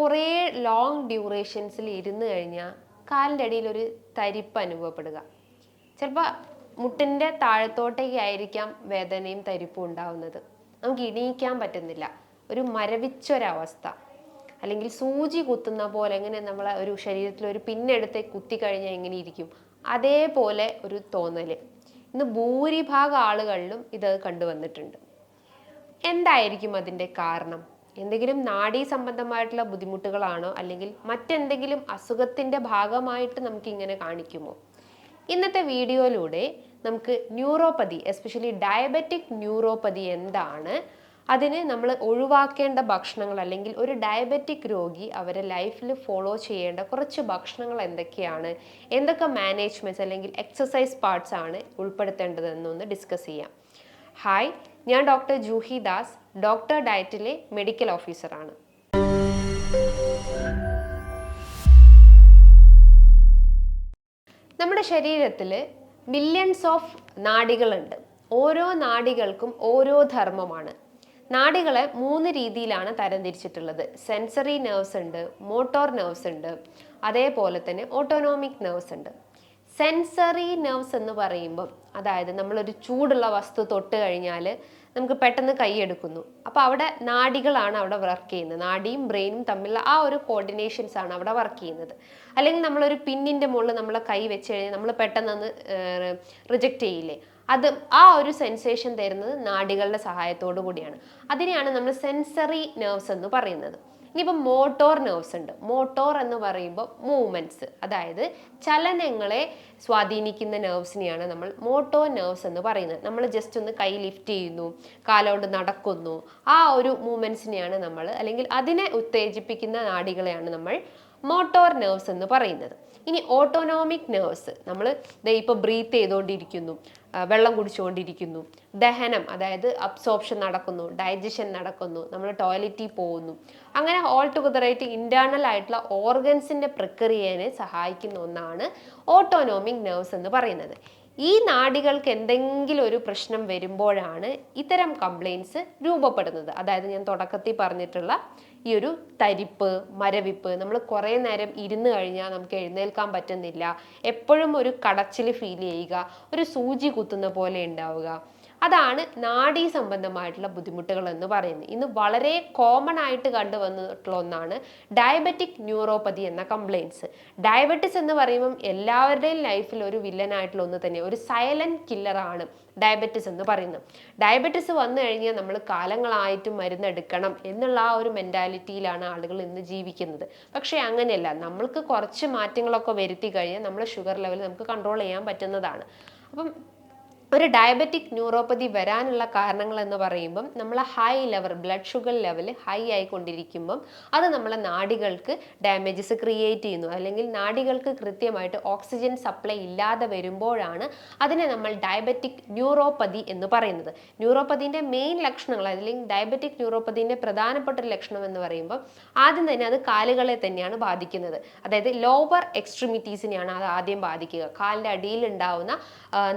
കുറേ ലോങ് ഡ്യൂറേഷൻസിൽ ഇരുന്ന് കഴിഞ്ഞാൽ കാലിന്റെ അടിയിൽ ഒരു തരിപ്പ് അനുഭവപ്പെടുക. ചിലപ്പോൾ മുട്ടിന്റെ താഴത്തോട്ടേക്കായിരിക്കാം വേദനയും തരിപ്പും ഉണ്ടാവുന്നത്. നമുക്ക് ഇണീക്കാൻ പറ്റുന്നില്ല. ഒരു മരവിച്ചൊരവസ്ഥ. അല്ലെങ്കിൽ സൂചി കുത്തുന്ന പോലെ എങ്ങനെ നമ്മളെ ഒരു ശരീരത്തിൽ ഒരു പിന്നെടുത്ത് കുത്തി കഴിഞ്ഞാൽ എങ്ങനെ ഇരിക്കും? അതേപോലെ ഒരു തോന്നൽ ഇന്ന് ഭൂരിഭാഗം ആളുകളിലും ഇത് കണ്ടുവന്നിട്ടുണ്ട്. എന്തായിരിക്കും അതിന്റെ കാരണം? എന്തെങ്കിലും നാഡീ സംബന്ധമായിട്ടുള്ള ബുദ്ധിമുട്ടുകളാണോ? അല്ലെങ്കിൽ മറ്റെന്തെങ്കിലും അസുഖത്തിന്റെ ഭാഗമായിട്ട് നമുക്ക് ഇങ്ങനെ കാണിക്കുമോ? ഇന്നത്തെ വീഡിയോയിലൂടെ നമുക്ക് ന്യൂറോപ്പതി എസ്പെഷ്യലി ഡയബറ്റിക് ന്യൂറോപ്പതി എന്താണ്? അതിന് നമ്മൾ ഒഴിവാക്കേണ്ട ഭക്ഷണങ്ങൾ അല്ലെങ്കിൽ ഒരു ഡയബറ്റിക് രോഗി അവരെ ലൈഫിൽ ഫോളോ ചെയ്യേണ്ട കുറച്ച് ഭക്ഷണങ്ങൾ എന്തൊക്കെയാണ്? എന്തൊക്കെ മാനേജ്മെന്റ്സ് അല്ലെങ്കിൽ എക്സസൈസ് പാർട്സ് ആണ് ഉൾപ്പെടുത്തേണ്ടതെന്നൊന്ന് ഡിസ്കസ് ചെയ്യാം. ഹായ് ഞാൻ ഡോക്ടർ ജൂഹി ദാസ് ഡോക്ടർ ഡയറ്റിലെ മെഡിക്കൽ ഓഫീസറാണ് നമ്മുടെ ശരീരത്തിൽ മില്യൺസ് ഓഫ് നാഡികളുണ്ട് ഓരോ നാഡികൾക്കും ഓരോ ധർമ്മമാണ്. നാഡികളെ മൂന്ന് രീതിയിലാണ് തരംതിരിച്ചിട്ടുള്ളത്. സെൻസറി നെർവ്സ് ഉണ്ട് മോട്ടോർ നെർവ്സ് ഉണ്ട് അതേപോലെ തന്നെ ഓട്ടോണോമിക് നെർവ്സ് ഉണ്ട്. സെൻസറി നെർവ്സ് എന്ന് പറയുമ്പം അതായത് നമ്മളൊരു ചൂടുള്ള വസ്തു തൊട്ട് കഴിഞ്ഞാൽ നമുക്ക് പെട്ടെന്ന് കൈയെടുക്കുന്നു അപ്പോൾ അവിടെ നാഡികളാണ് അവിടെ വർക്ക് ചെയ്യുന്നത്. നാഡിയും ബ്രെയിനും തമ്മിലുള്ള ആ ഒരു കോർഡിനേഷൻസ് ആണ് അവിടെ വർക്ക് ചെയ്യുന്നത്. അല്ലെങ്കിൽ നമ്മളൊരു പിന്നിന്റെ മുകളിൽ നമ്മളെ കൈ വെച്ച് കഴിഞ്ഞാൽ നമ്മൾ പെട്ടെന്ന് റിജക്റ്റ് ചെയ്യില്ലേ? അത് ആ ഒരു സെൻസേഷൻ തരുന്നത് നാഡികളുടെ സഹായത്തോടു കൂടിയാണ്. അതിനെയാണ് നമ്മൾ സെൻസറി നെർവ്സ് എന്ന് പറയുന്നത്. ഇനിയിപ്പോൾ മോട്ടോർ നെർവ്സ് ഉണ്ട്. മോട്ടോർ എന്ന് പറയുമ്പോൾ മൂവ്മെന്റ്സ് അതായത് ചലനങ്ങളെ സ്വാധീനിക്കുന്ന നെർവ്സിനെയാണ് നമ്മൾ മോട്ടോർ നെർവ്സ് എന്ന് പറയുന്നത്. നമ്മൾ ജസ്റ്റ് ഒന്ന് കൈ ലിഫ്റ്റ് ചെയ്യുന്നു കാലോണ്ട് നടക്കുന്നു. ആ ഒരു മൂവ്മെന്റ്സിനെയാണ് നമ്മൾ അല്ലെങ്കിൽ അതിനെ ഉത്തേജിപ്പിക്കുന്ന നാടികളെയാണ് നമ്മൾ മോട്ടോർ നെർവ്സ് എന്ന് പറയുന്നത്. ഇനി ഓട്ടോണോമിക് നെർവ്സ് നമ്മൾ ഇപ്പോൾ ബ്രീത്ത് ചെയ്തുകൊണ്ടിരിക്കുന്നു വെള്ളം കുടിച്ചുകൊണ്ടിരിക്കുന്നു. ദഹനം അതായത് അബ്സോർപ്ഷൻ നടക്കുന്നു ഡൈജഷൻ നടക്കുന്നു നമ്മൾ ടോയ്ലറ്റിൽ പോകുന്നു. അങ്ങനെ ഓൾ ടുഗദറായിട്ട് ഇന്റേർണൽ ആയിട്ടുള്ള ഓർഗൻസിന്റെ പ്രക്രിയനെ സഹായിക്കുന്ന ഒന്നാണ് ഓട്ടോനോമിക് നെർവ്സ് എന്ന് പറയുന്നത്. ഈ നാടികൾക്ക് എന്തെങ്കിലും ഒരു പ്രശ്നം വരുമ്പോഴാണ് ഇത്തരം കംപ്ലയിൻസ് രൂപപ്പെടുന്നത്. അതായത് ഞാൻ തുടക്കത്തിൽ പറഞ്ഞിട്ടുള്ള ഈ ഒരു തരിപ്പ് മരവിപ്പ് നമ്മൾ കുറേ നേരം ഇരുന്ന് കഴിഞ്ഞാൽ നമുക്ക് എഴുന്നേൽക്കാൻ പറ്റുന്നില്ല. എപ്പോഴും ഒരു കടച്ചിൽ ഫീൽ ചെയ്യുക ഒരു സൂചി കുത്തുന്ന പോലെ ഉണ്ടാവുക. അതാണ് നാഡീ സംബന്ധമായിട്ടുള്ള ബുദ്ധിമുട്ടുകൾ എന്ന് പറയുന്നത്. ഇന്ന് വളരെ കോമൺ ആയിട്ട് കണ്ടുവന്നിട്ടുള്ള ഒന്നാണ് ഡയബറ്റിക് ന്യൂറോപ്പതി എന്ന കംപ്ലയിൻസ് ഡയബറ്റിസ് എന്ന് പറയുമ്പം എല്ലാവരുടെയും ലൈഫിൽ ഒരു വില്ലനായിട്ടുള്ള ഒന്ന് തന്നെ ഒരു സൈലന്റ് കില്ലറാണ് ഡയബറ്റിസ് എന്ന് പറയുന്നത്. ഡയബറ്റിസ് വന്നു കഴിഞ്ഞാൽ നമ്മൾ കാലങ്ങളായിട്ടും മരുന്നെടുക്കണം എന്നുള്ള ആ ഒരു മെന്റാലിറ്റിയിലാണ് ആളുകൾ ഇന്ന് ജീവിക്കുന്നത്. പക്ഷേ അങ്ങനെയല്ല നമ്മൾക്ക് കുറച്ച് മാറ്റങ്ങളൊക്കെ വരുത്തി കഴിഞ്ഞാൽ നമ്മുടെ ഷുഗർ ലെവൽ നമുക്ക് കൺട്രോൾ ചെയ്യാൻ പറ്റുന്നതാണ്. അപ്പം ഒരു ഡയബറ്റിക് ന്യൂറോപ്പതി വരാനുള്ള കാരണങ്ങൾ എന്ന് പറയുമ്പം നമ്മൾ high level blood sugar level high ആയിക്കൊണ്ടിരിക്കുമ്പം അത് നമ്മളെ നാടികൾക്ക് ഡാമേജസ് ക്രിയേറ്റ് ചെയ്യുന്നു. അല്ലെങ്കിൽ നാടികൾക്ക് കൃത്യമായിട്ട് ഓക്സിജൻ സപ്ലൈ ഇല്ലാതെ വരുമ്പോഴാണ് അതിനെ നമ്മൾ ഡയബറ്റിക് ന്യൂറോപ്പതി എന്ന് പറയുന്നത്. ന്യൂറോപ്പതിന്റെ മെയിൻ ലക്ഷണങ്ങൾ അല്ലെങ്കിൽ ഡയബറ്റിക് ന്യൂറോപ്പതിന്റെ പ്രധാനപ്പെട്ട ഒരു ലക്ഷണം എന്ന് പറയുമ്പോൾ ആദ്യം തന്നെ അത് കാലുകളെ തന്നെയാണ് ബാധിക്കുന്നത്. അതായത് ലോവർ എക്സ്ട്രിമിറ്റീസിനെയാണ് അത് ആദ്യം ബാധിക്കുക. കാലിന്റെ അടിയിൽ ഉണ്ടാവുന്ന ആ,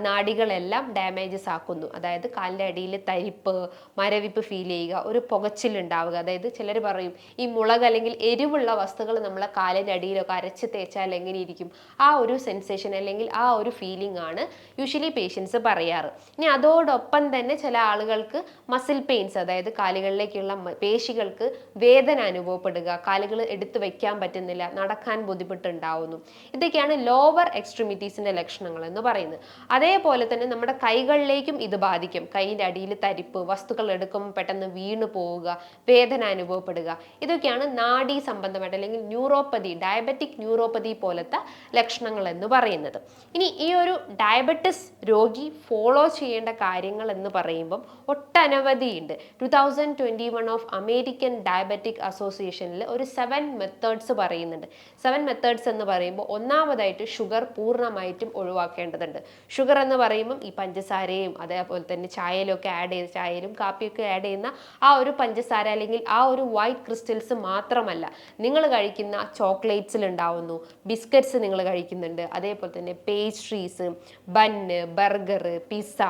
നാഡികളെല്ലാം ഡാമേജസ് ആക്കുന്നു. അതായത് കാലിന്റെ അടിയിൽ തരിപ്പ് മരവിപ്പ് ഫീൽ ചെയ്യുക ഒരു പുകച്ചിലുണ്ടാവുക. അതായത് ചിലർ പറയും ഈ മുളക് അല്ലെങ്കിൽ എരിവുള്ള വസ്തുക്കൾ നമ്മളെ കാലിന്റെ അടിയിലൊക്കെ അരച്ച് തേച്ചാൽ എങ്ങനെ ഇരിക്കും? ആ ഒരു സെൻസേഷൻ അല്ലെങ്കിൽ ആ ഒരു ഫീലിംഗ് ആണ് യൂഷ്വലി പേഷ്യൻസ് പറയാറ്. ഇനി അതോടൊപ്പം തന്നെ ചില ആളുകൾക്ക് മസിൽ പെയിൻസ് അതായത് കാലുകളിലേക്കുള്ള പേശികൾക്ക് വേദന അനുഭവപ്പെടുക കാലുകൾ എടുത്തു വയ്ക്കാൻ പറ്റുന്നില്ല നടക്കാൻ ബുദ്ധിമുട്ടുണ്ടാവുന്നു. ഇതൊക്കെയാണ് ലോവർ എക്സ്ട്രിമിറ്റീസിന്റെ ലക്ഷണങ്ങൾ എന്ന് പറയുന്നത്. അതേപോലെ തന്നെ നമ്മുടെ കൈകളിലേക്കും ഇത് ബാധിക്കും. കൈയിന്റെ അടിയിൽ തരിപ്പ് വസ്തുക്കൾ എടുക്കുമ്പോൾ പെട്ടെന്ന് വീണു പോവുക വേദന അനുഭവപ്പെടുക. ഇതൊക്കെയാണ് നാഡീ സംബന്ധമായിട്ട് അല്ലെങ്കിൽ ന്യൂറോപ്പതി ഡയബറ്റിക് ന്യൂറോപ്പതി പോലത്തെ ലക്ഷണങ്ങൾ എന്ന് പറയുന്നത്. ഇനി ഈ ഒരു ഡയബറ്റിസ് രോഗി ഫോളോ ചെയ്യേണ്ട കാര്യങ്ങൾ എന്ന് പറയുമ്പം ഒട്ടനവധിയുണ്ട് two thousand twenty one of American diabetic അസോസിയേഷനിൽ ഒരു സെവൻ മെത്തേഡ്സ് പറയുന്നുണ്ട്. സെവൻ മെത്തേഡ്സ് എന്ന് പറയുമ്പോൾ ഒന്നാമതായിട്ട് ഷുഗർ പൂർണമായിട്ടും ഒഴിവാക്കേണ്ടതുണ്ട്. ഷുഗർ എന്ന് പറയുമ്പം ഈ പഞ്ചസാരയും അതേപോലെ തന്നെ ചായയിലും ഒക്കെ ആഡ് ചെയ്ത് ചായയിലും കാപ്പിയൊക്കെ ആഡ് ചെയ്യുന്ന ആ ഒരു പഞ്ചസാര അല്ലെങ്കിൽ ആ ഒരു വൈറ്റ് ക്രിസ്റ്റൽസ് മാത്രമല്ല നിങ്ങൾ കഴിക്കുന്ന ചോക്ലേറ്റ്സിൽ ഉണ്ടാവുന്നു ബിസ്ക്കറ്റ്സ് നിങ്ങൾ കഴിക്കുന്നുണ്ട് അതേപോലെ തന്നെ പേസ്ട്രീസ് ബന്ന് ബർഗർ പിസ്സ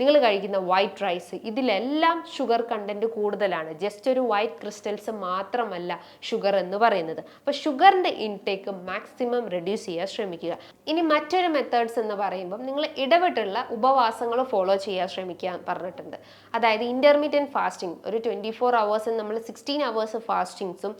നിങ്ങൾ കഴിക്കുന്ന വൈറ്റ് റൈസ് ഇതിലെല്ലാം ഷുഗർ കണ്ടന്റ് കൂടുതലാണ് ജസ്റ്റ് ഒരു വൈറ്റ് ക്രിസ്റ്റൽസ് മാത്രമല്ല ഷുഗർ എന്ന് പറയുന്നത്. അപ്പോൾ ഷുഗറിന്റെ ഇൻടേക്ക് മാക്സിമം റെഡ്യൂസ് ചെയ്യാൻ ശ്രമിക്കുക. ഇനി മറ്റൊരു മെത്തേഡ്സ് എന്ന് പറയുമ്പോൾ നിങ്ങൾ ഇടവിട്ടുള്ള ഉപവാസങ്ങൾ ഫോളോ ചെയ്യാൻ ശ്രമിക്കാൻ പറഞ്ഞിട്ടുണ്ട്. അതായത് ഇന്റർമീഡിയൻ ഫാസ്റ്റിംഗ് ഒരു ട്വന്റി ഫോർ അവേഴ്സ് നമ്മൾ സിക്സ്റ്റീൻ അവേഴ്സ് ഫാസ്റ്റിങ്സും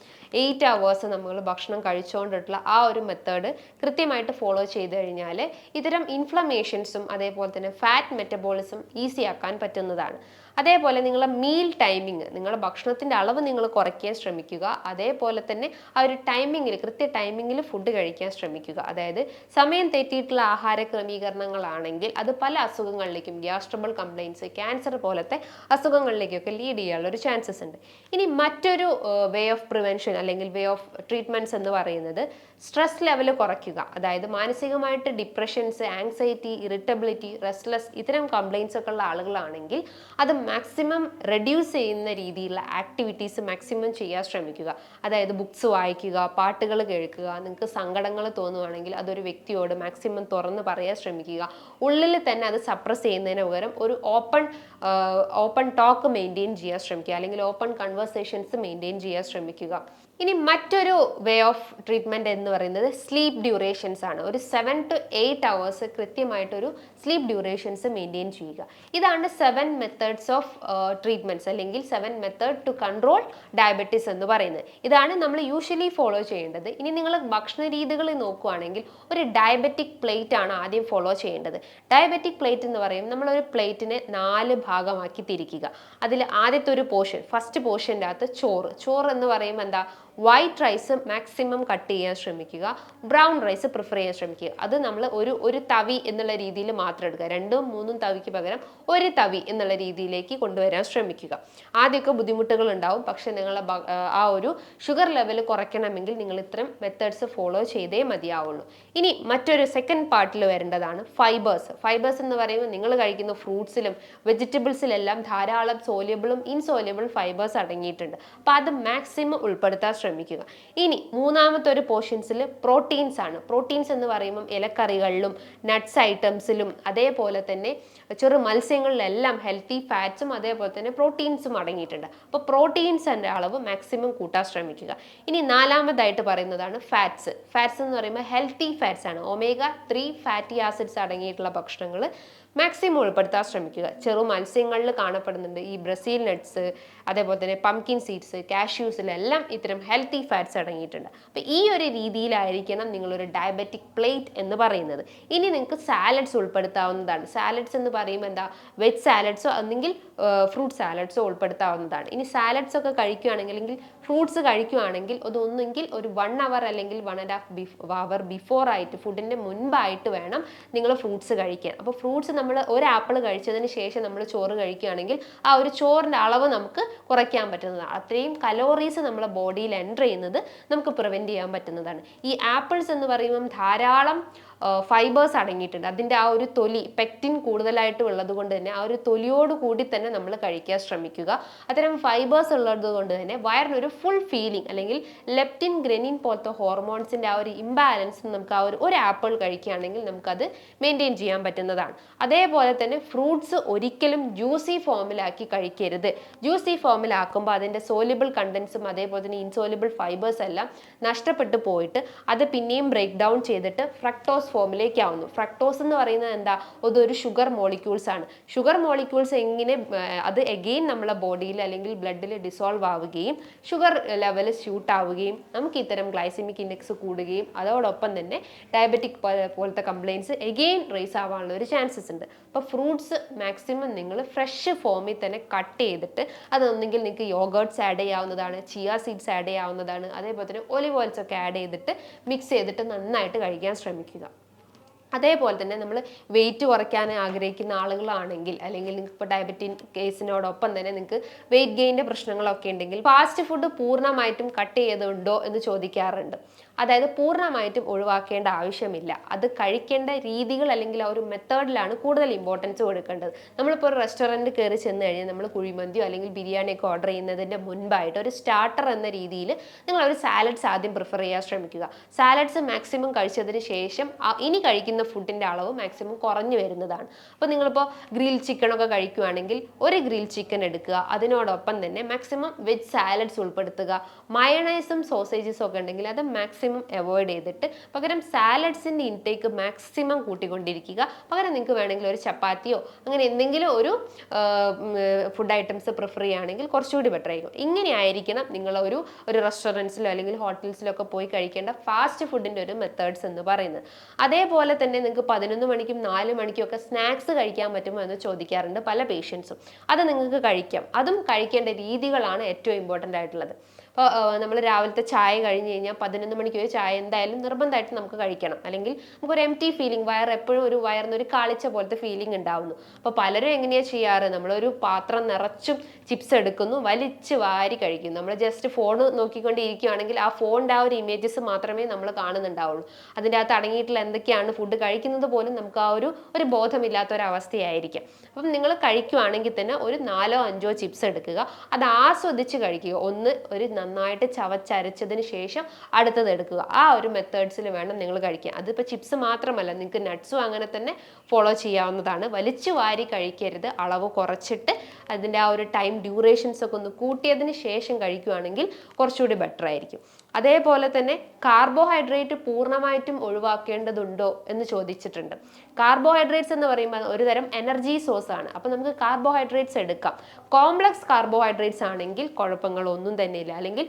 എയ്റ്റ് അവേഴ്സ് നമ്മൾ ഭക്ഷണം കഴിച്ചുകൊണ്ടിട്ടുള്ള ആ ഒരു മെത്തേഡ് കൃത്യമായിട്ട് ഫോളോ ചെയ്ത് കഴിഞ്ഞാൽ ഇത്തരം ഇൻഫ്ലമേഷൻസും അതേപോലെ തന്നെ ഫാറ്റ് മെറ്റബോളിസം ഈസി ആക്കാൻ പറ്റുന്നതാണ്. അതേപോലെ നിങ്ങൾ മീൽ ടൈമിങ് നിങ്ങളുടെ ഭക്ഷണത്തിന്റെ അളവ് നിങ്ങൾ കുറയ്ക്കാൻ ശ്രമിക്കുക. അതേപോലെ തന്നെ ആ ഒരു ടൈമിങ്ങിൽ കൃത്യ ടൈമിങ്ങിൽ ഫുഡ് കഴിക്കാൻ ശ്രമിക്കുക. അതായത് സമയം തെറ്റിയിട്ടുള്ള ആഹാര ക്രമീകരണങ്ങളാണെങ്കിൽ അത് പല അസുഖങ്ങളിലേക്കും ഗ്യാസ്ട്രബിൾ കംപ്ലയിൻസ് ക്യാൻസർ പോലത്തെ അസുഖങ്ങളിലേക്കൊക്കെ ലീഡ് ചെയ്യാനുള്ള ഒരു ചാൻസസ് ഉണ്ട്. ഇനി മറ്റൊരു വേ ഓഫ് പ്രിവെൻഷൻ അല്ലെങ്കിൽ വേ ഓഫ് ട്രീറ്റ്മെന്റ്സ് എന്ന് പറയുന്നത് സ്ട്രെസ് ലെവൽ കുറയ്ക്കുക. അതായത് മാനസികമായിട്ട് ഡിപ്രഷൻസ് ആങ്സൈറ്റി ഇറിറ്റബിലിറ്റി റെസ്റ്റ്ലെസ് ഇത്തരം കംപ്ലയിൻസ് ഒക്കെ ഉള്ള ആളുകളാണെങ്കിൽ അത് മാക്സിമം റെഡ്യൂസ് ചെയ്യുന്ന രീതിയിലുള്ള ആക്ടിവിറ്റീസ് മാക്സിമം ചെയ്യാൻ ശ്രമിക്കുക. അതായത് ബുക്സ് വായിക്കുക പാട്ടുകൾ കേൾക്കുക നിങ്ങൾക്ക് സങ്കടങ്ങൾ തോന്നുവാണെങ്കിൽ അതൊരു വ്യക്തിയോട് മാക്സിമം തുറന്ന് പറയാൻ ശ്രമിക്കുക. ഉള്ളിൽ തന്നെ അത് സപ്രസ് ചെയ്യുന്നതിന് പകരം ഒരു ഓപ്പൺ ഓപ്പൺ ടോക്ക് മെയിന്റെയിൻ ചെയ്യാൻ ശ്രമിക്കുക. അല്ലെങ്കിൽ ഓപ്പൺ കൺവേഴ്സേഷൻസ് മെയിന്റെയിൻ ചെയ്യാൻ ശ്രമിക്കുക. ഇനി മറ്റൊരു വേ ഓഫ് ട്രീറ്റ്മെന്റ് എന്ന് പറയുന്നത് സ്ലീപ്പ് ഡ്യൂറേഷൻസ് ആണ്. ഒരു സെവൻ ടു എയ്റ്റ് അവേഴ്സ് കൃത്യമായിട്ടൊരു സ്ലീപ്പ് ഡ്യൂറേഷൻസ് മെയിന്റെയിൻ ചെയ്യുക. ഇതാണ് സെവൻ മെത്തേഡ്സ് ഓഫ് ട്രീറ്റ്മെന്റ്സ് അല്ലെങ്കിൽ seven method to control diabetes എന്ന് പറയുന്നത്. ഇതാണ് നമ്മൾ യൂഷ്വലി ഫോളോ ചെയ്യേണ്ടത്. ഇനി നിങ്ങൾ ഭക്ഷണ രീതികൾ നോക്കുകയാണെങ്കിൽ ഒരു ഡയബറ്റിക് പ്ലേറ്റ് ആണ് ആദ്യം ഫോളോ ചെയ്യേണ്ടത്. ഡയബറ്റിക് പ്ലേറ്റ് എന്ന് പറയും നമ്മളൊരു പ്ലേറ്റിനെ നാല് ഭാഗമാക്കി തിരിക്കുക. അതിൽ ആദ്യത്തെ ഒരു പോർഷൻ ഫസ്റ്റ് പോർഷന്റെ അകത്ത് ചോറ്. ചോറ് എന്ന് പറയുമ്പോൾ എന്താ? വൈറ്റ് റൈസ് മാക്സിമം കട്ട് ചെയ്യാൻ ശ്രമിക്കുക. ബ്രൗൺ റൈസ് പ്രിഫർ ചെയ്യാൻ ശ്രമിക്കുക. അത് നമ്മൾ ഒരു ഒരു തവി എന്നുള്ള രീതിയിൽ മാത്രം എടുക്കുക. രണ്ടും മൂന്നും തവിക്ക് പകരം ഒരു തവി എന്നുള്ള രീതിയിലേക്ക് കൊണ്ടുവരാൻ ശ്രമിക്കുക. ആദ്യമൊക്കെ ബുദ്ധിമുട്ടുകൾ ഉണ്ടാവും. പക്ഷേ നിങ്ങളെ ആ ഒരു ഷുഗർ ലെവൽ കുറയ്ക്കണമെങ്കിൽ നിങ്ങൾ ഇത്തരം മെത്തേഡ്സ് ഫോളോ ചെയ്തേ മതിയാവുള്ളൂ. ഇനി മറ്റൊരു സെക്കൻഡ് പാർട്ടിൽ വരേണ്ടതാണ് ഫൈബേഴ്സ് ഫൈബേഴ്സ് എന്ന് പറയുമ്പോൾ നിങ്ങൾ കഴിക്കുന്ന ഫ്രൂട്ട്സിലും വെജിറ്റബിൾസിലെല്ലാം ധാരാളം സോലിയബിളും ഇൻസോലിയബിൾ ഫൈബേഴ്സ് അടങ്ങിയിട്ടുണ്ട്. അപ്പോൾ അത് മാക്സിമം ഉൾപ്പെടുത്താൻ ശ്രമിക്കുക. ഇനി മൂന്നാമത്തെ ഒരു പോർഷൻസിൽ പ്രോട്ടീൻസ് ആണ്. പ്രോട്ടീൻസ് എന്ന് പറയുമ്പം ഇലക്കറികളിലും നട്ട്സ് ഐറ്റംസിലും അതേപോലെ തന്നെ ചെറു മത്സ്യങ്ങളിലെല്ലാം ഹെൽത്തി ഫാറ്റ്സും അതേപോലെ തന്നെ പ്രോട്ടീൻസും അടങ്ങിയിട്ടുണ്ട്. അപ്പോൾ പ്രോട്ടീൻസിന്റെ അളവ് മാക്സിമം കൂട്ടാൻ ശ്രമിക്കുക. ഇനി നാലാമതായിട്ട് പറയുന്നതാണ് ഫാറ്റ്സ് ഫാറ്റ്സ് എന്ന് പറയുമ്പോൾ ഹെൽത്തി ഫാറ്റ്സ് ആണ്. ഒമേഗ ത്രീ ഫാറ്റി ആസിഡ്സ് അടങ്ങിയിട്ടുള്ള ഭക്ഷണങ്ങൾ മാക്സിമം ഉൾപ്പെടുത്താൻ ശ്രമിക്കുക. ചെറു മത്സ്യങ്ങളിൽ കാണപ്പെടുന്നുണ്ട്. ഈ ബ്രസീൽ നട്ട്സ് അതേപോലെ തന്നെ പംകിൻ സീഡ്സ് കാഷ്യൂസിലെല്ലാം ഇത്തരം ഹെൽത്തി ഫാറ്റ്സ് അടങ്ങിയിട്ടുണ്ട്. അപ്പോൾ ഈ ഒരു രീതിയിലായിരിക്കണം നിങ്ങളൊരു ഡയബറ്റിക് പ്ലേറ്റ് എന്ന് പറയുന്നത്. ഇനി നിങ്ങൾക്ക് സാലഡ്സ് ഉൾപ്പെടുത്താവുന്നതാണ്. സാലഡ്സ് എന്ന് പറയുമ്പോൾ എന്താ? വെജ് സാലഡ്സോ അല്ലെങ്കിൽ ഫ്രൂട്ട് സാലഡ്സോ ഉൾപ്പെടുത്താവുന്നതാണ്. ഇനി സാലഡ്സ് ഒക്കെ കഴിക്കുകയാണെങ്കിൽ അല്ലെങ്കിൽ ഫ്രൂട്ട്സ് കഴിക്കുകയാണെങ്കിൽ അതൊന്നെങ്കിൽ ഒരു വൺ അവർ അല്ലെങ്കിൽ വൺ ആൻഡ് ഹാഫ് ബിഫ് അവർ ബിഫോർ ആയിട്ട് ഫുഡിന്റെ മുൻപായിട്ട് വേണം നിങ്ങൾ ഫ്രൂട്ട്സ് കഴിക്കാൻ. അപ്പോൾ ഫ്രൂട്ട്സ് നമ്മൾ ഒരു ആപ്പിൾ കഴിച്ചതിന് ശേഷം നമ്മൾ ചോറ് കഴിക്കുകയാണെങ്കിൽ ആ ഒരു ചോറിന്റെ അളവ് നമുക്ക് കുറയ്ക്കാൻ പറ്റുന്നതാണ്. അത്രയും കലോറീസ് നമ്മുടെ ബോഡിയിൽ എന്റർ ചെയ്യുന്നത് നമുക്ക് പ്രിവെന്റ് ചെയ്യാൻ പറ്റുന്നതാണ്. ഈ ആപ്പിൾസ് എന്ന് പറയുമ്പം ധാരാളം ഫൈബേഴ്സ് അടങ്ങിയിട്ടുണ്ട്. അതിന്റെ ആ ഒരു തൊലി പെക്റ്റിൻ കൂടുതലായിട്ട് ഉള്ളത് കൊണ്ട് തന്നെ ആ ഒരു തൊലിയോട് കൂടി തന്നെ നമ്മൾ കഴിക്കാൻ ശ്രമിക്കുക. അത്തരം ഫൈബേഴ്സ് ഉള്ളത് കൊണ്ട് തന്നെ വയറിനൊരു ഫുൾ ഫീലിംഗ് അല്ലെങ്കിൽ ലെപ്റ്റിൻ ഗ്രെനിൻ പോലത്തെ ഹോർമോൺസിന്റെ ആ ഒരു ഇംബാലൻസ് നമുക്ക് ആ ഒരു ഒരു ആപ്പിൾ കഴിക്കുകയാണെങ്കിൽ നമുക്കത് മെയിന്റെയിൻ ചെയ്യാൻ പറ്റുന്നതാണ്. അതേപോലെ തന്നെ ഫ്രൂട്ട്സ് ഒരിക്കലും ജ്യൂസി ഫോമിലാക്കി കഴിക്കരുത്. ജ്യൂസി ഫോമിലാക്കുമ്പോൾ അതിന്റെ സോലിബിൾ കണ്ടൻസും അതേപോലെ തന്നെ ഇൻസോലിബിൾ ഫൈബേഴ്സ് എല്ലാം നഷ്ടപ്പെട്ടു പോയിട്ട് അത് പിന്നെയും ബ്രേക്ക് ഡൗൺ ചെയ്തിട്ട് ഫ്രക്ടോസ് ഫോമിലേക്ക് ആവുന്നു ഫ്രക്ടോസ് എന്ന് പറയുന്നത് എന്താ? അതൊരു ഷുഗർ മോളിക്യൂൾസ് ആണ്. ഷുഗർ മോളിക്യൂൾസ് എങ്ങനെ അത് എഗെയിൻ നമ്മളെ ബോഡിയിൽ അല്ലെങ്കിൽ ബ്ലഡിൽ ഡിസോൾവ് ആവുകയും ഷുഗർ ലെവൽ ഷൂട്ട് ആവുകയും നമുക്ക് ഇത്തരം ഗ്ലൈസിമിക് ഇൻഡെക്സ് കൂടുകയും അതോടൊപ്പം തന്നെ ഡയബറ്റിക് പോലത്തെ കംപ്ലയിൻസ് എഗെയിൻ റേസ് ആവാനുള്ള ഒരു ചാൻസസ് ഉണ്ട്. അപ്പോൾ ഫ്രൂട്ട്സ് മാക്സിമം നിങ്ങൾ ഫ്രഷ് ഫോമിൽ തന്നെ കട്ട് ചെയ്തിട്ട് അതൊന്നെങ്കിൽ നിങ്ങൾക്ക് യോഗേർട്സ് ആഡ് ചെയ്യാവുന്നതാണ് ചിയ സീഡ്സ് ആഡ് ചെയ്യാവുന്നതാണ് അതേപോലെ തന്നെ ഒലിവ് ഓയിൽസ് ഒക്കെ ആഡ് ചെയ്തിട്ട് മിക്സ് ചെയ്തിട്ട് നന്നായിട്ട് കഴിക്കാൻ ശ്രമിക്കുക. അതേപോലെ തന്നെ നമ്മൾ വെയിറ്റ് കുറയ്ക്കാൻ ആഗ്രഹിക്കുന്ന ആളുകളാണെങ്കിൽ അല്ലെങ്കിൽ നിങ്ങൾക്ക് ഇപ്പോൾ ഡയബറ്റി കേസിനോടൊപ്പം തന്നെ നിങ്ങൾക്ക് വെയിറ്റ് ഗെയിന്റെ പ്രശ്നങ്ങളൊക്കെ ഉണ്ടെങ്കിൽ ഫാസ്റ്റ് ഫുഡ് പൂർണമായിട്ടും കട്ട് ചെയ്തുണ്ടോ എന്ന് ചോദിക്കാറുണ്ട്. അതായത് പൂർണമായിട്ടും ഒഴിവാക്കേണ്ട ആവശ്യമില്ല. അത് കഴിക്കേണ്ട രീതികൾ അല്ലെങ്കിൽ ആ ഒരു മെത്തേഡിലാണ് കൂടുതൽ ഇമ്പോർട്ടൻസ് കൊടുക്കേണ്ടത്. നമ്മളിപ്പോൾ ഒരു റെസ്റ്റോറന്റ് കയറി ചെന്ന് കഴിഞ്ഞാൽ നമ്മൾ കുഴിമന്തിയോ അല്ലെങ്കിൽ ബിരിയാണിയൊക്കെ ഓർഡർ ചെയ്യുന്നതിന്റെ മുൻപായിട്ട് ഒരു സ്റ്റാർട്ടർ എന്ന രീതിയിൽ നിങ്ങൾ ഒരു സാലഡ്സ് ആദ്യം പ്രിഫർ ചെയ്യാൻ ശ്രമിക്കുക. സാലഡ്സ് മാക്സിമം കഴിച്ചതിന് ശേഷം ഇനി കഴിക്കുന്ന ഫുഡിന്റെ അളവ് മാക്സിമം കുറഞ്ഞു വരുന്നതാണ്. അപ്പോൾ നിങ്ങളിപ്പോൾ ഗ്രിൽ ചിക്കനൊക്കെ കഴിക്കുകയാണെങ്കിൽ ഒരു ഗ്രിൽ ചിക്കൻ എടുക്കുക. അതിനോടൊപ്പം തന്നെ മാക്സിമം വെജ് സാലഡ്സ് ഉൾപ്പെടുത്തുക. മയണൈസും സോസേജസും ഒക്കെ ഉണ്ടെങ്കിൽ അത് മാക്സിമം അവോയ്ഡ് ചെയ്തിട്ട് പകരം സാലഡ്സിന്റെ ഇൻടേക്ക് മാക്സിമം കൂട്ടിക്കൊണ്ടിരിക്കുക. പകരം നിങ്ങൾക്ക് വേണമെങ്കിൽ ഒരു ചപ്പാത്തിയോ അങ്ങനെ എന്തെങ്കിലും ഒരു ഫുഡ് ഐറ്റംസ് പ്രിഫർ ചെയ്യുകയാണെങ്കിൽ കുറച്ചുകൂടി ബെറ്റർ ആയിരിക്കും. ഇങ്ങനെ ആയിരിക്കണം നിങ്ങൾ ഒരു ഒരു റെസ്റ്റോറന്റ്സിലോ അല്ലെങ്കിൽ ഹോട്ടൽസിലോ ഒക്കെ പോയി കഴിക്കേണ്ട ഫാസ്റ്റ് ഫുഡിന്റെ ഒരു മെത്തേഡ്സ് എന്ന് പറയുന്നത്. അതേപോലെ തന്നെ നിങ്ങൾക്ക് പതിനൊന്ന് മണിക്കും നാല് മണിക്കും ഒക്കെ സ്നാക്സ് കഴിക്കാൻ പറ്റുമോ എന്ന് ചോദിക്കാറുണ്ട് പല പേഷ്യൻസും അത് നിങ്ങൾക്ക് കഴിക്കാം. അതും കഴിക്കേണ്ട രീതികളാണ് ഏറ്റവും ഇമ്പോർട്ടന്റ് ആയിട്ടുള്ളത്. അപ്പോൾ നമ്മൾ രാവിലത്തെ ചായ കഴിഞ്ഞ് കഴിഞ്ഞാൽ പതിനൊന്ന് മണിക്ക് ഒരു ചായ എന്തായാലും നിർബന്ധമായിട്ട് നമുക്ക് കഴിക്കണം. അല്ലെങ്കിൽ നമുക്കൊരു എം ടി ഫീലിംഗ് വയർ എപ്പോഴും ഒരു വയറിനൊരു കാളിച്ച പോലത്തെ ഫീലിംഗ് ഉണ്ടാവുന്നു. അപ്പോൾ പലരും എങ്ങനെയാണ് ചെയ്യാറ്? നമ്മളൊരു പാത്രം നിറച്ചും ചിപ്സ് എടുക്കുന്നു വലിച്ച് വാരി കഴിക്കുന്നു. നമ്മൾ ജസ്റ്റ് ഫോൺ നോക്കിക്കൊണ്ടിരിക്കുകയാണെങ്കിൽ ആ ഫോണിന്റെ ആ ഒരു ഇമേജസ് മാത്രമേ നമ്മൾ കാണുന്നുണ്ടാവുള്ളൂ. അതിന്റെ അകത്ത് അടങ്ങിയിട്ടുള്ള എന്തൊക്കെയാണ് ഫുഡ് കഴിക്കുന്നത് പോലും നമുക്ക് ആ ഒരു ഒരു ബോധമില്ലാത്ത ഒരു അവസ്ഥയായിരിക്കും. അപ്പം നിങ്ങൾ കഴിക്കുവാണെങ്കിൽ തന്നെ ഒരു നാലോ അഞ്ചോ ചിപ്സ് എടുക്കുക. അത് ആസ്വദിച്ച് കഴിക്കുക. ഒന്ന് ഒരു നന്നായിട്ട് ചവച്ചരച്ചതിന് ശേഷം അടുത്തത് എടുക്കുക. ആ ഒരു മെത്തേഡ്സിൽ വേണം നിങ്ങൾ കഴിക്കുക അതിപ്പോൾ ചിപ്സ് മാത്രമല്ല നിങ്ങൾക്ക് നട്ട്സും അങ്ങനെ തന്നെ ഫോളോ ചെയ്യാവുന്നതാണ്. വലിച്ചു വാരി കഴിക്കരുത്. അളവ് കുറച്ചിട്ട് അതിന്റെ ആ ഒരു ടൈം ഡ്യൂറേഷൻസ് ഒക്കെ ഒന്ന് കൂട്ടിയതിന് ശേഷം കഴിക്കുകയാണെങ്കിൽ കുറച്ചുകൂടി ബെറ്റർ ആയിരിക്കും. അതേപോലെ തന്നെ കാർബോഹൈഡ്രേറ്റ് പൂർണമായിട്ടും ഒഴിവാക്കേണ്ടതുണ്ടോ എന്ന് ചോദിച്ചിട്ടുണ്ട്. കാർബോഹൈഡ്രേറ്റ്സ് എന്ന് പറയുമ്പോൾ ഒരു തരം എനർജി സോഴ്സ് ആണ്. അപ്പം നമുക്ക് കാർബോഹൈഡ്രേറ്റ്സ് എടുക്കാം. കോംപ്ലക്സ് കാർബോഹൈഡ്രേറ്റ്സ് ആണെങ്കിൽ കുഴപ്പങ്ങളൊന്നും തന്നെ ഇല്ല അല്ലെങ്കിൽ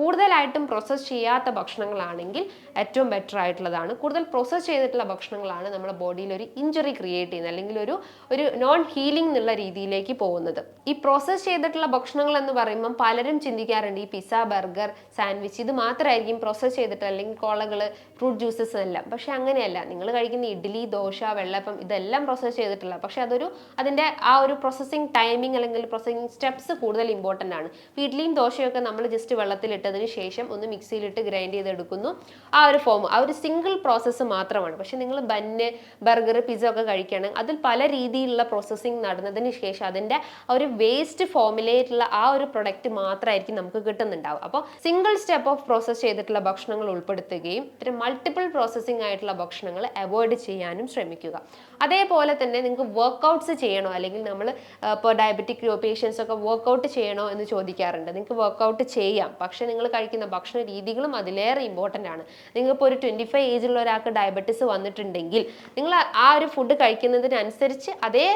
കൂടുതലായിട്ടും പ്രോസസ്സ് ചെയ്യാത്ത ഭക്ഷണങ്ങളാണെങ്കിൽ ഏറ്റവും ബെറ്റർ ആയിട്ടുള്ളതാണ്. കൂടുതൽ പ്രോസസ്സ് ചെയ്തിട്ടുള്ള ഭക്ഷണങ്ങളാണ് നമ്മുടെ ബോഡിയിൽ ഒരു ഇഞ്ചുറി ക്രിയേറ്റ് ചെയ്യുന്നത്. അല്ലെങ്കിൽ ഒരു ഒരു നോൺ ഹീലിംഗ് എന്നുള്ള രീതിയിലേക്ക് പോകുന്നത്. ഈ പ്രോസസ്സ് ചെയ്തിട്ടുള്ള ഭക്ഷണങ്ങൾ എന്ന് പറയുമ്പം പലരും ചിന്തിക്കാറുണ്ട്. ഈ പിസ്സ ബർഗർ സാൻഡ്വിച്ച് ഇത് മാത്രമായിരിക്കും പ്രോസസ്സ് ചെയ്തിട്ട് അല്ലെങ്കിൽ കോളകൾ ഫ്രൂട്ട് ജ്യൂസസ് എല്ലാം. പക്ഷെ അങ്ങനെയല്ല. നിങ്ങൾ കഴിക്കുന്ന ഇഡ്ഡലി ദോശ വെള്ളപ്പം ഇതെല്ലാം പ്രോസസ്സ് ചെയ്തിട്ടുള്ള പക്ഷെ അതൊരു അതിന്റെ ആ ഒരു പ്രോസസ്സിങ് ടൈമിംഗ് അല്ലെങ്കിൽ പ്രോസസ്സിങ് സ്റ്റെപ്സ് കൂടുതൽ ഇമ്പോർട്ടന്റ് ആണ്. ഇഡ്ഡലിയും ദോശയൊക്കെ നമ്മൾ ജസ്റ്റ് വെള്ളത്തിലിട്ടതിന് ശേഷം ഒന്ന് മിക്സിയിലിട്ട് ഗ്രൈൻഡ് ചെയ്തെടുക്കുന്നു. ആ ഒരു ഫോം ആ ഒരു സിംഗിൾ പ്രോസസ്സ് മാത്രമാണ്. പക്ഷെ നിങ്ങൾ ബന്ന് ബർഗർ പിസ്സ ഒക്കെ കഴിക്കുകയാണെങ്കിൽ അതിൽ പല രീതിയിലുള്ള പ്രോസസ്സിങ് നടന്നതിന് ശേഷം അതിന്റെ ആ ഒരു വേസ്റ്റ് ഫോമിലേറ്റുള്ള ആ ഒരു പ്രൊഡക്റ്റ് മാത്രമായിരിക്കും നമുക്ക് കിട്ടുന്നുണ്ടാവും അപ്പോൾ സിംഗിൾ സ്റ്റെപ്പ് ഓഫ് പ്രോസസ്സ് ചെയ്തിട്ടുള്ള ഭക്ഷണങ്ങൾ ഉൾപ്പെടുത്തുകയും പിന്നെ മൾട്ടിപ്പിൾ പ്രോസസ്സിംഗ് ആയിട്ടുള്ള ഭക്ഷണങ്ങൾ അവോയ്ഡ് ചെയ്യാനും ശ്രമിക്കുക. അതേപോലെ തന്നെ നിങ്ങൾക്ക് വർക്കൗട്ട്സ് ചെയ്യണോ? അല്ലെങ്കിൽ നമ്മൾ ഇപ്പോൾ ഡയബറ്റിക് പേഷ്യൻസ് ഒക്കെ വർക്കൗട്ട് ചെയ്യണോ എന്ന് ചോദിക്കാറുണ്ട്. നിങ്ങൾക്ക് വർക്കൗട്ട് ചെയ്യാം. പക്ഷേ നിങ്ങൾ കഴിക്കുന്ന ഭക്ഷണ രീതികളും അതിലേറെ ഇമ്പോർട്ടന്റ് ആണ്. നിങ്ങളിപ്പോൾ ഒരു ട്വന്റി ഫൈവ് ഏജിലുള്ള ഒരാൾക്ക് ഡയബറ്റിസ് വന്നിട്ടുണ്ടെങ്കിൽ നിങ്ങൾ ആ ഒരു ഫുഡ് കഴിക്കുന്നതിനനുസരിച്ച് അതേ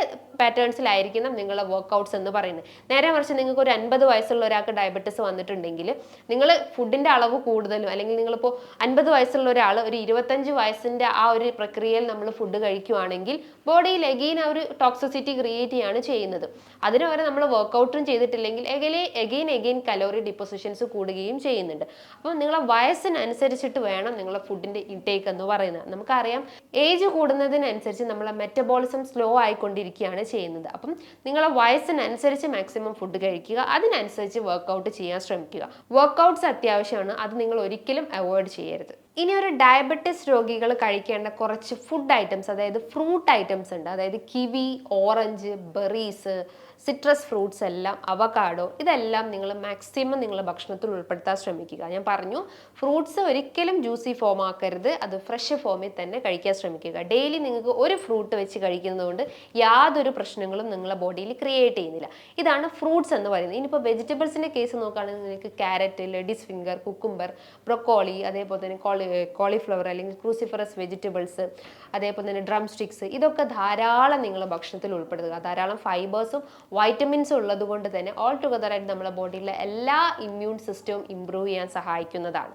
പാറ്റേൺസിലായിരിക്കണം നിങ്ങളുടെ വർക്കൗട്ട്സ് എന്ന് പറയുന്നത്. നേരെ മറിച്ച് നിങ്ങൾക്ക് ഒരു അൻപത് വയസ്സുള്ള ഒരാൾക്ക് ഡയബറ്റിസ് വന്നിട്ടുണ്ടെങ്കിൽ നിങ്ങൾ ഫുഡിന്റെ അളവ് കൂടുതലും അല്ലെങ്കിൽ നിങ്ങളിപ്പോൾ അൻപത് വയസ്സുള്ള ഒരാൾ ഒരു ഇരുപത്തഞ്ച് വയസ്സിന്റെ ആ ഒരു പ്രക്രിയയിൽ നമ്മൾ ഫുഡ് കഴിക്കുവാണെങ്കിൽ ബോഡിയിൽ എഗെയിൻ ആ ഒരു ടോക്സിസിറ്റി ക്രിയേറ്റ് ചെയ്യാണ് ചെയ്യുന്നത്. അതിന് വരെ നമ്മൾ വർക്കൗട്ടും ചെയ്തിട്ടില്ലെങ്കിൽ എഗലി എഗെയിൻ എഗെയിൻ കലോറി ഡിപ്പോസിഷൻസ് കൂടുകയും ചെയ്യുന്നുണ്ട്. അപ്പം നിങ്ങളെ വയസ്സിനനുസരിച്ചിട്ട് വേണം നിങ്ങളെ ഫുഡിന്റെ ഇൻടേക്ക് എന്ന് പറയുന്നത്. നമുക്കറിയാം ഏജ് കൂടുന്നതിനനുസരിച്ച് നമ്മളെ മെറ്റബോളിസം സ്ലോ ആയിക്കൊണ്ടിരിക്കുകയാണ് ചെയ്യുന്നത്. അപ്പം നിങ്ങളെ വയസ്സിനനുസരിച്ച് മാക്സിമം ഫുഡ് കഴിക്കുക. അതിനനുസരിച്ച് വർക്കൗട്ട് ചെയ്യാൻ ശ്രമിക്കുക. വർക്കൗട്ട്സ് അത്യാവശ്യമാണ്. അത് നിങ്ങൾ ഒരിക്കലും അവോയ്ഡ് ചെയ്യരുത്. ഇനി ഒരു ഡയബറ്റിസ് രോഗികൾ കഴിക്കേണ്ട കുറച്ച് ഫുഡ് ഐറ്റംസ് അതായത് ഫ്രൂട്ട് ഐറ്റംസ് ഉണ്ട്. അതായത് kiwi orange berries citrus fruits എല്ലാം അവക്കാഡോ ഇതെല്ലാം നിങ്ങൾ മാക്സിമം നിങ്ങൾ ഭക്ഷണത്തിൽ ഉൾപ്പെടുത്താൻ ശ്രമിക്കുക. ഞാൻ പറഞ്ഞു ഫ്രൂട്ട്സ് ഒരിക്കലും ജ്യൂസി ഫോം ആക്കരുത്. അത് ഫ്രഷ് ഫോമിൽ തന്നെ കഴിക്കാൻ ശ്രമിക്കുക. ഡെയിലി നിങ്ങൾക്ക് ഒരു ഫ്രൂട്ട് വെച്ച് കഴിക്കുന്നതുകൊണ്ട് യാതൊരു പ്രശ്നങ്ങളും നിങ്ങളുടെ ബോഡിയിൽ ക്രിയേറ്റ് ചെയ്യുന്നില്ല. ഇതാണ് ഫ്രൂട്ട്സ് എന്ന് പറയുന്നത്. ഇനിയിപ്പോൾ വെജിറ്റബിൾസിന്റെ കേസ് നോക്കുകയാണെങ്കിൽ നിങ്ങൾക്ക് carrot ladies finger cucumber broccoli അതേപോലെ തന്നെ കോളി കോളിഫ്ലവർ അല്ലെങ്കിൽ ക്രൂസിഫറസ് വെജിറ്റബിൾസ് അതേപോലെ തന്നെ ഡ്രം സ്റ്റിക്സ് ഇതൊക്കെ ധാരാളം നിങ്ങൾ ഭക്ഷണത്തിൽ ഉൾപ്പെടുത്തുക. ധാരാളം ഫൈബേഴ്സും വൈറ്റമിൻസും ഉള്ളത് കൊണ്ട് തന്നെ ഓൾ ടുഗദർ ആയിട്ട് നമ്മുടെ ബോഡിയിലെ എല്ലാ ഇമ്മ്യൂൺ സിസ്റ്റവും ഇമ്പ്രൂവ് ചെയ്യാൻ സഹായിക്കുന്നതാണ്.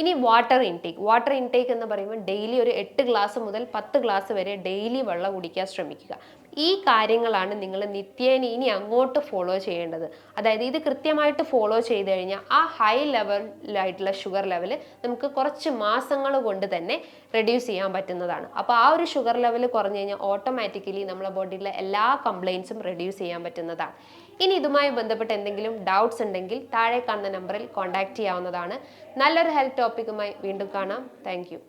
ഇനി വാട്ടർ ഇൻടേക്ക് വാട്ടർ ഇൻടേക്ക് എന്ന് പറയുമ്പോൾ ഡെയിലി ഒരു എട്ട് ഗ്ലാസ് മുതൽ പത്ത് ഗ്ലാസ് വരെ ഡെയിലി വെള്ളം കുടിക്കാൻ ശ്രമിക്കുക. ഈ കാര്യങ്ങളാണ് നിങ്ങൾ നിത്യേന ഇനി അങ്ങോട്ട് ഫോളോ ചെയ്യേണ്ടത്. അതായത് ഇത് കൃത്യമായിട്ട് ഫോളോ ചെയ്ത് കഴിഞ്ഞാൽ ആ ഹൈ ലെവലിലായിട്ടുള്ള ഷുഗർ ലെവൽ നമുക്ക് കുറച്ച് മാസങ്ങൾ കൊണ്ട് തന്നെ റെഡ്യൂസ് ചെയ്യാൻ പറ്റുന്നതാണ്. അപ്പോൾ ആ ഒരു ഷുഗർ ലെവൽ കുറഞ്ഞു കഴിഞ്ഞാൽ ഓട്ടോമാറ്റിക്കലി നമ്മളെ ബോഡിയിലെ എല്ലാ കംപ്ലയിൻസും റെഡ്യൂസ് ചെയ്യാൻ പറ്റുന്നതാണ്. ഇനി ഇതുമായി ബന്ധപ്പെട്ട് എന്തെങ്കിലും ഡൗട്ട്സ് ഉണ്ടെങ്കിൽ താഴെ കാണുന്ന നമ്പറിൽ കോൺടാക്റ്റ് ചെയ്യാവുന്നതാണ്. നല്ലൊരു ഹെൽത്ത് ടോപ്പിക്കുമായി വീണ്ടും കാണാം. താങ്ക്